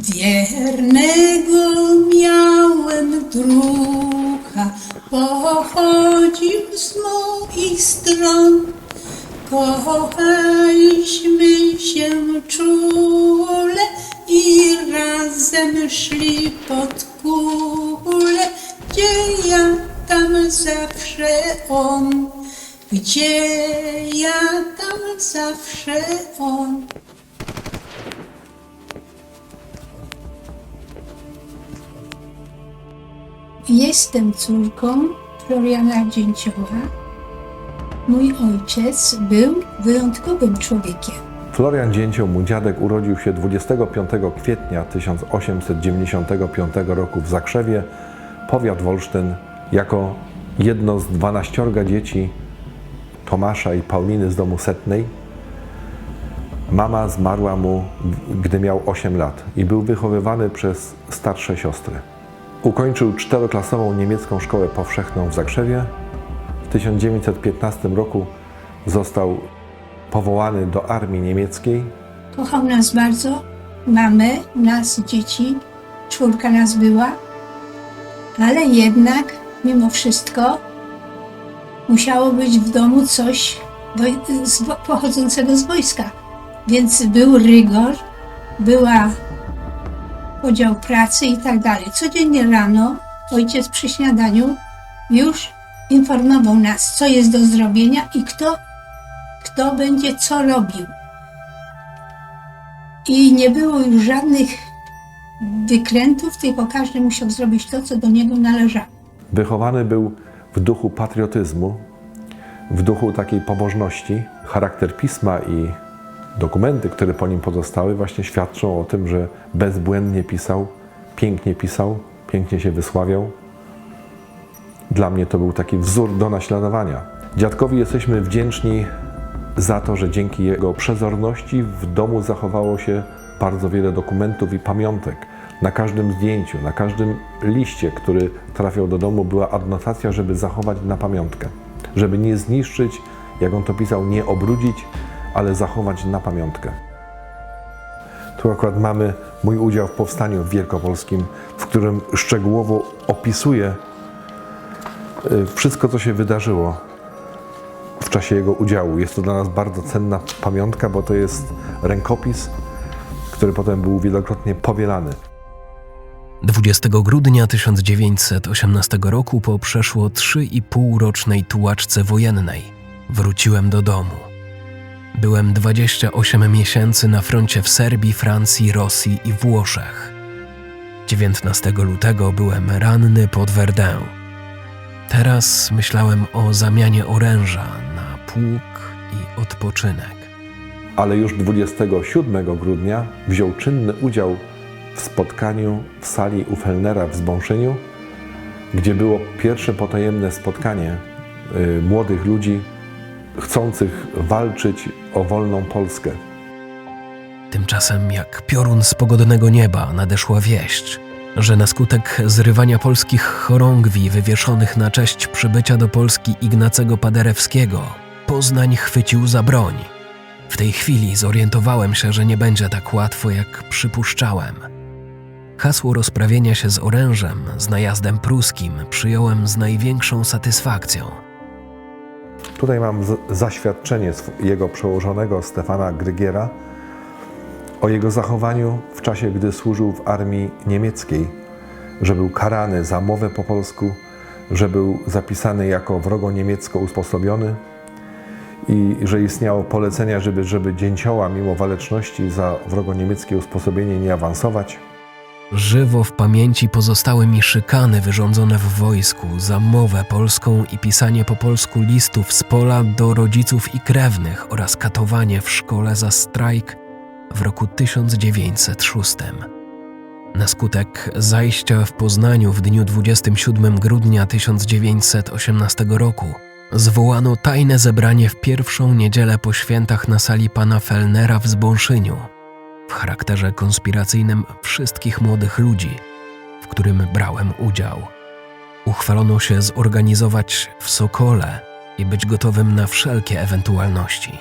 Wiernego miałem druga, pochodził z moich stron. Kochaliśmy się czule i razem szli pod kulę, gdzie ja tam zawsze on, gdzie ja tam zawsze on. Jestem córką Floriana Dzięcioła. Mój ojciec był wyjątkowym człowiekiem. Florian Dzięcioł, mój dziadek, urodził się 25 kwietnia 1895 roku w Zakrzewie, powiat Wolsztyn, jako jedno z dwanaściorga dzieci Tomasza i Pauliny z domu setnej. Mama zmarła mu, gdy miał 8 lat i był wychowywany przez starsze siostry. Ukończył czteroklasową niemiecką szkołę powszechną w Zakrzewie. W 1915 roku został powołany do armii niemieckiej. Kochał nas bardzo, mamę, nas, dzieci, czwórka nas była, ale jednak mimo wszystko musiało być w domu coś pochodzącego z wojska. Więc był rygor, była podział pracy i tak dalej. Codziennie rano ojciec przy śniadaniu już informował nas, co jest do zrobienia i kto, kto będzie co robił. I nie było już żadnych wykrętów, tylko każdy musiał zrobić to, co do niego należało. Wychowany był w duchu patriotyzmu, w duchu takiej pobożności. Charakter pisma i dokumenty, które po nim pozostały, właśnie świadczą o tym, że bezbłędnie pisał, pięknie pisał, pięknie się wysławiał. Dla mnie to był taki wzór do naśladowania. Dziadkowi jesteśmy wdzięczni za to, że dzięki jego przezorności w domu zachowało się bardzo wiele dokumentów i pamiątek. Na każdym zdjęciu, na każdym liście, który trafiał do domu, była adnotacja, żeby zachować na pamiątkę. Żeby nie zniszczyć, jak on to pisał, nie obrudzić, ale zachować na pamiątkę. Tu akurat mamy mój udział w powstaniu wielkopolskim, w którym szczegółowo opisuję y, wszystko, co się wydarzyło w czasie jego udziału. Jest to dla nas bardzo cenna pamiątka, bo to jest rękopis, który potem był wielokrotnie powielany. 20 grudnia 1918 roku po przeszło 3,5 rocznej tułaczce wojennej wróciłem do domu. Byłem 28 miesięcy na froncie w Serbii, Francji, Rosji i Włoszech. 19 lutego byłem ranny pod Verdun. Teraz myślałem o zamianie oręża na pług i odpoczynek. ale już 27 grudnia wziął czynny udział w spotkaniu w sali u w Zbąszyniu, gdzie było pierwsze potajemne spotkanie y, młodych ludzi chcących walczyć o wolną Polskę. Tymczasem, jak piorun z pogodnego nieba, nadeszła wieść, że na skutek zrywania polskich chorągwi wywieszonych na cześć przybycia do Polski Ignacego Paderewskiego, Poznań chwycił za broń. W tej chwili zorientowałem się, że nie będzie tak łatwo, jak przypuszczałem. Hasło rozprawienia się z orężem, z najazdem pruskim, przyjąłem z największą satysfakcją. Tutaj mam zaświadczenie jego przełożonego Stefana Grygiera o jego zachowaniu w czasie, gdy służył w armii niemieckiej, że był karany za mowę po polsku, że był zapisany jako wrogo niemiecko usposobiony i że istniało polecenia, żeby, żeby dzięcioła mimo waleczności za wrogo niemieckie usposobienie nie awansować. Żywo w pamięci pozostały mi szykany wyrządzone w wojsku za mowę polską i pisanie po polsku listów z pola do rodziców i krewnych oraz katowanie w szkole za strajk w roku 1906. Na skutek zajścia w Poznaniu w dniu 27 grudnia 1918 roku zwołano tajne zebranie w pierwszą niedzielę po świętach na sali pana Fellnera w Zbąszyniu charakterze konspiracyjnym wszystkich młodych ludzi, w którym brałem udział. Uchwalono się zorganizować w Sokole i być gotowym na wszelkie ewentualności.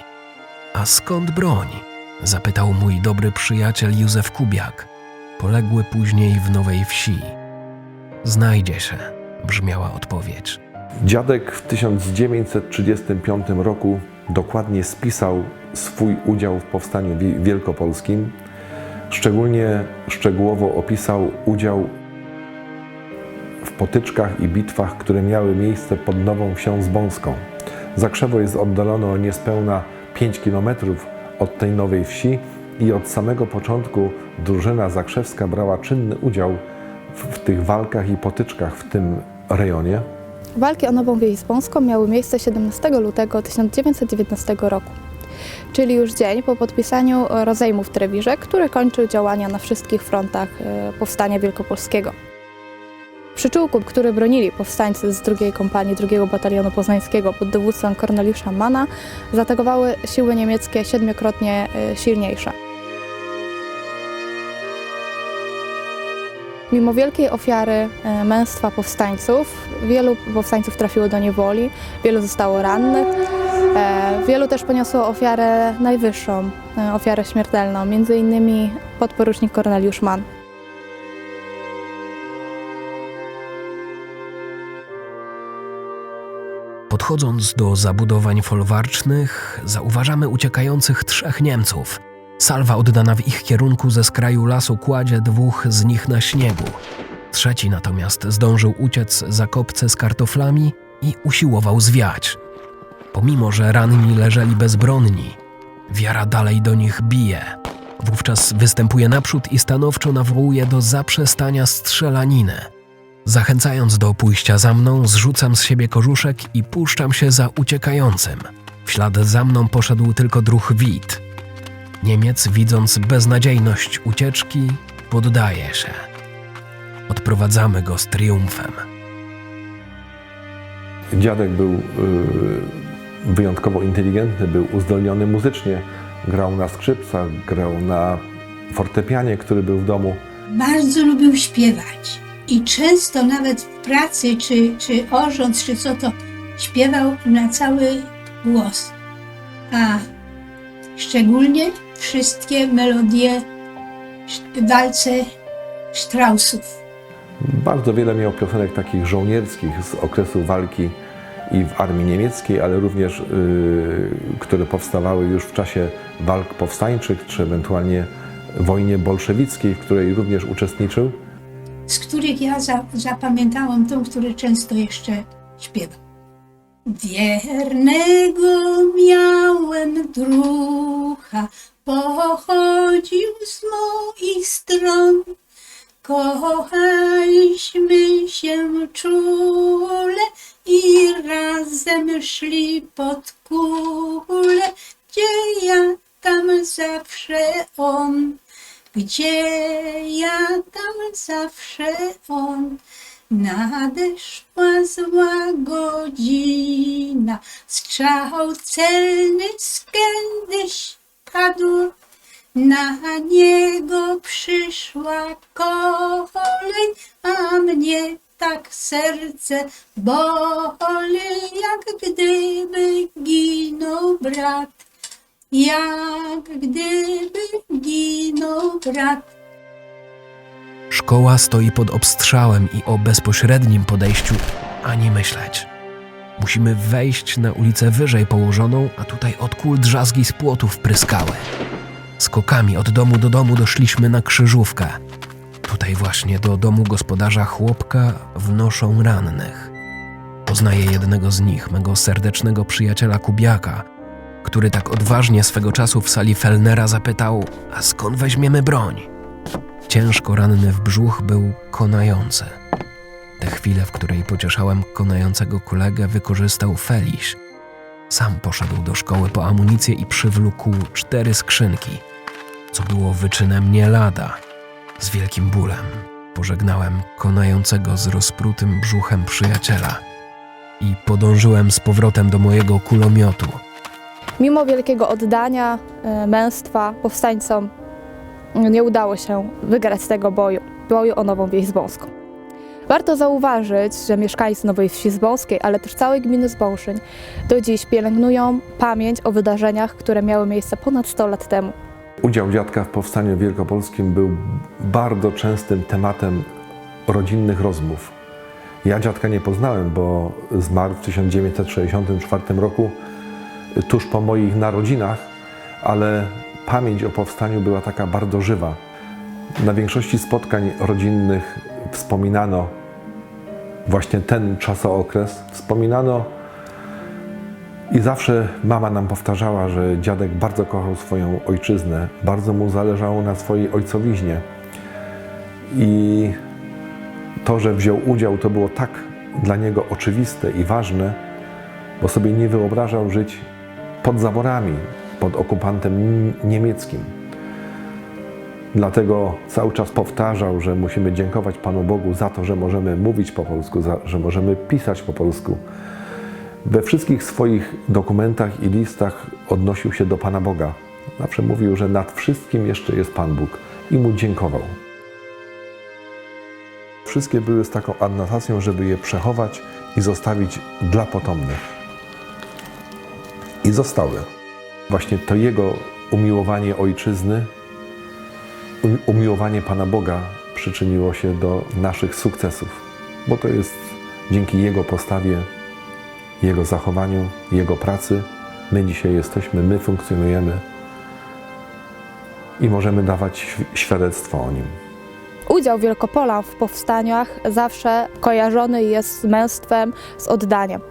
A skąd broń? zapytał mój dobry przyjaciel Józef Kubiak, poległy później w Nowej Wsi. Znajdzie się, brzmiała odpowiedź. Dziadek w 1935 roku dokładnie spisał swój udział w powstaniu wi- wielkopolskim. Szczególnie szczegółowo opisał udział w potyczkach i bitwach, które miały miejsce pod Nową Wsią Zbąską. Zakrzewo jest oddalone o niespełna 5 km od tej nowej wsi i od samego początku drużyna zakrzewska brała czynny udział w, w tych walkach i potyczkach w tym rejonie. Walki o Nową Wieś Zbąską miały miejsce 17 lutego 1919 roku, czyli już dzień po podpisaniu rozejmu w Trewirze, który kończył działania na wszystkich frontach e, Powstania Wielkopolskiego. Przyczółku, który bronili powstańcy z drugiej kompanii II Batalionu Poznańskiego pod dowództwem Korneliusza Mana, zaatakowały siły niemieckie siedmiokrotnie e, silniejsze. Mimo wielkiej ofiary e, męstwa powstańców, wielu powstańców trafiło do niewoli, wielu zostało rannych, wielu też poniosło ofiarę najwyższą, e, ofiarę śmiertelną, między innymi podporucznik Korneliusz Mann. Podchodząc do zabudowań folwarcznych, zauważamy uciekających trzech Niemców. Salwa oddana w ich kierunku ze skraju lasu kładzie dwóch z nich na śniegu. Trzeci natomiast zdążył uciec za kopce z kartoflami i usiłował zwiać. Pomimo, że ranni leżeli bezbronni, wiara dalej do nich bije. Wówczas występuje naprzód i stanowczo nawołuje do zaprzestania strzelaniny. Zachęcając do pójścia za mną, zrzucam z siebie kożuszek i puszczam się za uciekającym. W ślad za mną poszedł tylko druh Wit. Niemiec, widząc beznadziejność ucieczki, poddaje się. Odprowadzamy go z triumfem. Dziadek był y, wyjątkowo inteligentny, był uzdolniony muzycznie. Grał na skrzypcach, grał na fortepianie, który był w domu. Bardzo lubił śpiewać. I często nawet w pracy, czy, czy orząd, czy co to, śpiewał na cały głos. A szczególnie wszystkie melodie walce Straussów. Bardzo wiele miał piosenek takich żołnierskich z okresu walki i w armii niemieckiej, ale również y, które powstawały już w czasie walk powstańczych, czy ewentualnie wojnie bolszewickiej, w której również uczestniczył. z których ja za, zapamiętałam tą, który często jeszcze śpiewam. Wiernego miałem drucha, pochodził z moich stron. Kochaliśmy się czule i razem szli pod kulę, gdzie ja tam zawsze on. Gdzie ja tam zawsze on nadeszła zła godzina, strzał celny z kiedyś padł, na niego przyszła kolej, a mnie tak serce boli, jak gdyby ginął brat. Jak gdyby ginął brat. Szkoła stoi pod obstrzałem i o bezpośrednim podejściu ani myśleć. Musimy wejść na ulicę wyżej położoną, a tutaj od kul drzazgi z płotów pryskały. Skokami od domu do domu doszliśmy na krzyżówkę. Tutaj właśnie do domu gospodarza chłopka wnoszą rannych. Poznaję jednego z nich, mego serdecznego przyjaciela Kubiaka, który tak odważnie swego czasu w sali Fellnera zapytał: A skąd weźmiemy broń? Ciężko ranny w brzuch był konający. Tę chwilę, w której pocieszałem konającego kolegę, wykorzystał Feliś. Sam poszedł do szkoły po amunicję i przywlókł cztery skrzynki, co było wyczynem nie lada. Z wielkim bólem pożegnałem konającego z rozprutym brzuchem przyjaciela i podążyłem z powrotem do mojego kulomiotu. Mimo wielkiego oddania e, męstwa powstańcom nie udało się wygrać tego boju, boju o Nową Wieś Zbąską. Warto zauważyć, że mieszkańcy Nowej Wsi Zbąskiej, ale też całej gminy Zbąszyń do dziś pielęgnują pamięć o wydarzeniach, które miały miejsce ponad 100 lat temu. Udział dziadka w powstaniu wielkopolskim był bardzo częstym tematem rodzinnych rozmów. Ja dziadka nie poznałem, bo zmarł w 1964 roku, tuż po moich narodzinach, ale pamięć o powstaniu była taka bardzo żywa. Na większości spotkań rodzinnych wspominano właśnie ten czasookres. Wspominano i zawsze mama nam powtarzała, że dziadek bardzo kochał swoją ojczyznę, bardzo mu zależało na swojej ojcowiźnie. I to, że wziął udział, to było tak dla niego oczywiste i ważne, bo sobie nie wyobrażał żyć pod zaborami, pod okupantem niemieckim. Dlatego cały czas powtarzał, że musimy dziękować Panu Bogu za to, że możemy mówić po polsku, za, że możemy pisać po polsku. We wszystkich swoich dokumentach i listach odnosił się do Pana Boga. Zawsze mówił, że nad wszystkim jeszcze jest Pan Bóg i mu dziękował. Wszystkie były z taką adnotacją, żeby je przechować i zostawić dla potomnych. I zostały. Właśnie to jego umiłowanie ojczyzny, um- umiłowanie Pana Boga przyczyniło się do naszych sukcesów, bo to jest dzięki Jego postawie, Jego zachowaniu, Jego pracy. My dzisiaj jesteśmy, my funkcjonujemy i możemy dawać świ- świadectwo o Nim. Udział Wielkopola w powstaniach zawsze kojarzony jest z męstwem, z oddaniem.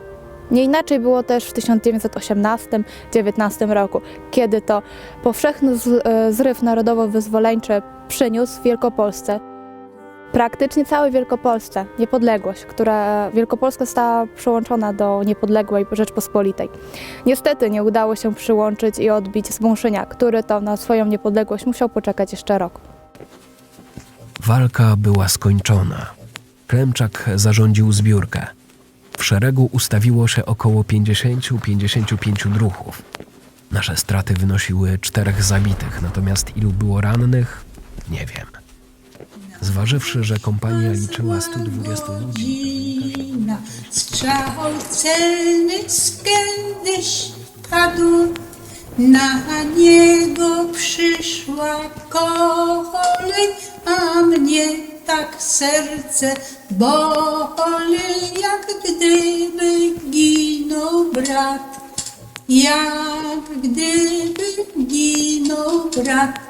Nie inaczej było też w 1918-19 roku, kiedy to powszechny e, zryw narodowo-wyzwoleńczy przyniósł Wielkopolsce praktycznie całej Wielkopolsce niepodległość, która Wielkopolska została przyłączona do niepodległej Rzeczpospolitej. Niestety nie udało się przyłączyć i odbić Zbąszynia, który to na swoją niepodległość musiał poczekać jeszcze rok. Walka była skończona. Klemczak zarządził zbiórkę. W szeregu ustawiło się około 50-55 druhów. Nasze straty wynosiły czterech zabitych, natomiast ilu było rannych, nie wiem. Zważywszy, że kompania liczyła 120 ludzi, strzał celny z kiedyś padł, na niego przyszła kolej, a mnie tak serce boli, jak gdyby ginął brat, jak gdyby ginął brat.